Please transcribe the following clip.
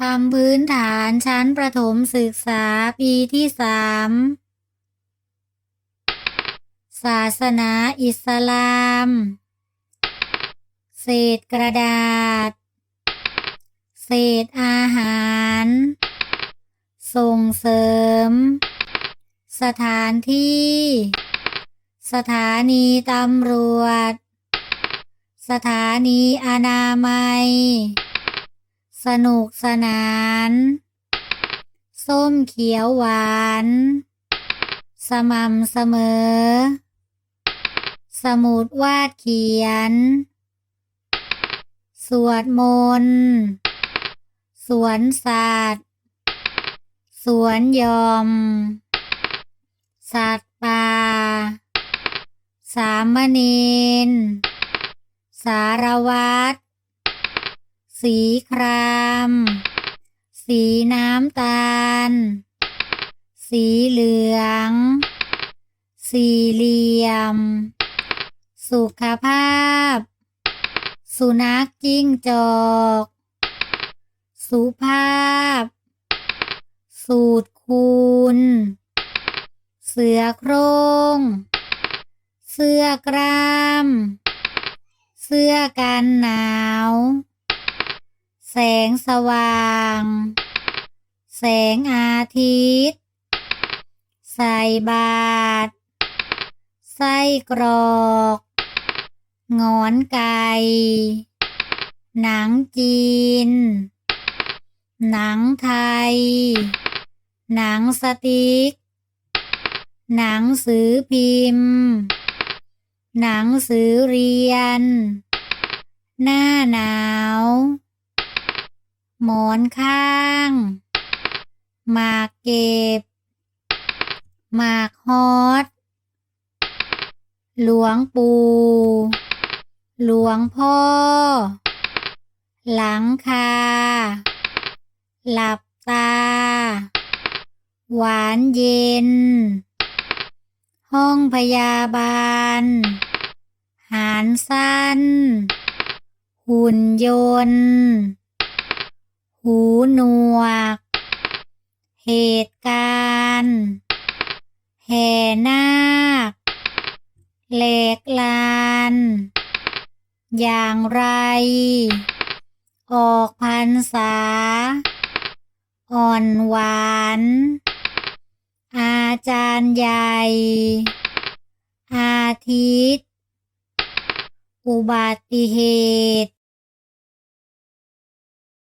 คำพื้นฐานชั้นประถมศึกษาปีที่สามศาสนาอิสลาม เศษกระดาษ เศษอาหาร ส่งเสริม สถานที่ สถานีตำรวจ สถานีอนามัย สนุกสนาน ส้มเขียวหวาน สม่ำเสมอ สมุดวาดเขียน สวดมนต์สวนสัตว์สวนยอม สัตว์ป่า สามเณรสารวัตร สีคราม สีน้ำตาล สีเหลือง สี่เหลี่ยม สุขภาพ สุนัขจิ้งจอก สุภาพ สูตรคูณ เสือโครง เสื้อกล้าม เสื้อกันหนาว แสงสว่าง แสงอาทิตย์ ใส่บาตรไส้กรอก งอนไก่ หนังจีน หนังไทย หนังสติ๊ก หนังสือพิมพ์ หนังสือเรียน หน้าหนาว หมอนข้างหมากเก็บหมากฮอตหลวงปู่ หลวงพ่อ หลังคา หลับตา หวานเย็น ห้องพยาบาล หารสั้น หุ่นยนต์ หูหนวก เหตุการณ์แห่นาคเหล็กลาน อย่างไร ออกพรรษา อ่อนหวาน อาจารย์ใหญ่ อาทิตย์ อุบัติเหตุ